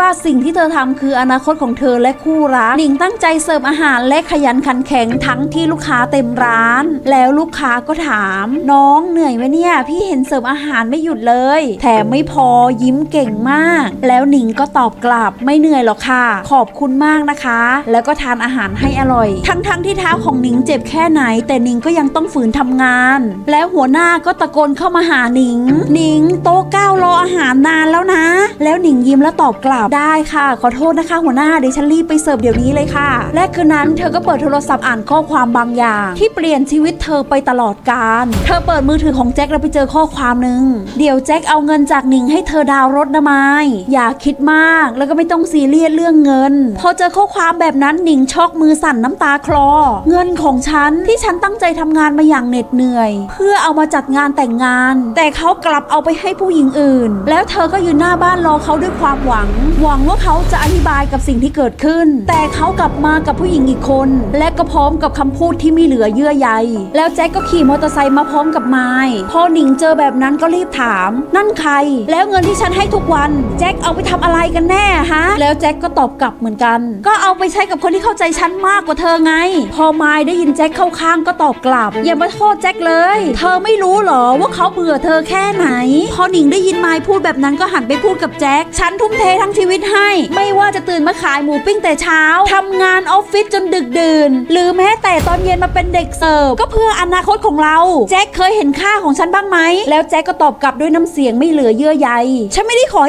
ว่าสิ่งที่เธอทำคืออนาคตของเธอและคู่รักหนิงตั้งใจเสิร์ฟอาหารและขยันขันแข็งทั้งที่ลูกค้าเต็มร้าน แล้วลูกค้าก็ถาม น้องเหนื่อยไหมเนี่ย พี่เห็นเสิร์ฟอาหารไม่หยุดเลย แถมไม่พอยิ้มเก่งมาก แล้วหนิงก็ตอบกลับไม่เหนื่อยหรอกค่ะ ขอบคุณมากนะคะ แล้วก็ทานอาหารให้อร่อย ทั้งๆที่เท้าของหนิงเจ็บแค่ไหน แต่หนิงก็ยังต้องฝืนทำงาน แล้วหัวหน้าก็ตะโกนเข้ามาหาหนิงหนิงโต๊ะเก้ารออาหารนานแล้วนะ แล้วหนิงยิ้มแล้วตอบกลับได้ค่ะ ขอโทษนะคะ หัวหน้าเดี๋ยวฉันรีบไปเสิร์ฟเดี๋ยวนี้เลยค่ะ และคืนนั้นเธอก็เปิดโทรศัพท์อ่านข้อความบางอย่าง ที่เปลี่ยนชีวิตเธอไปตลอดกาลเธอเปิดมือถือของแจ็คแล้วไปเจอข้อความหนึ่งเดี๋ยวแจ็คเอาเงินจากหนิงให้เธอดาวรถนะไม้อย่าคิดมากแล้วก็ไม่ต้องซีเรียสเรื่องเงิน พอเจอข้อความแบบนั้นหนิงช็อกมือสั่นน้ำตาคลอ เงินของฉันที่ฉันตั้งใจทำงานมาอย่างเหน็ดเหนื่อย เพื่อเอามาจัดงานแต่งงาน แต่เขากลับเอาไปให้ผู้หญิงอื่น แล้วเธอก็ยืนหน้าบ้านรอเขาด้วยความหวังหวังว่าเขาจะอธิบายกับสิ่งที่เกิดขึ้น แต่เขากลับมากับผู้หญิงอีกคน และก็พร้อมกับคำพูดที่ไม่เหลือเยื่อใย แล้วแจ็คก็ขี่มอเตอร์ไซค์มาพร้อมกับไม้พอหนิงเจอแบบนั้นก็รีบถาม นั่นใคร แล้วเงินที่ฉันให้ทุกวันแจ็คเอาไปทำอะไรกันแน่ฮะ แล้วแจ็คก็ตอบกลับเหมือนกัน ก็เอาไปใช้กับคนที่เข้าใจฉันมากกว่าเธอไง พอไม้ได้ยินแจ็คเข้าข้างก็ตอบกลับ อย่ามาโทษแจ็คเลย เธอไม่รู้หรอว่าเขาเบื่อเธอแค่ไหน พอหนิงได้ยินไม้พูดแบบนั้นก็หันไปพูดกับแจ็คฉันทุ่มเททั้งชีีวิตให้ ไม่ว่าจะตื่นมาขายหมูปิ้งแต่เช้าทำงานออฟฟิศจนดึกดื่น หรือแม้แต่ตอนเย็นมาเป็นเด็กเสิร์ฟก็เพื่ออนาคตของเรา แจ็คเคยเห็นค่าของฉันบ้างไหม แล้วแจ็คก็ตอบกลับด้วยน้ำเสียงไม่เหลือเยื่อใย ฉันไม่ได้ขอให้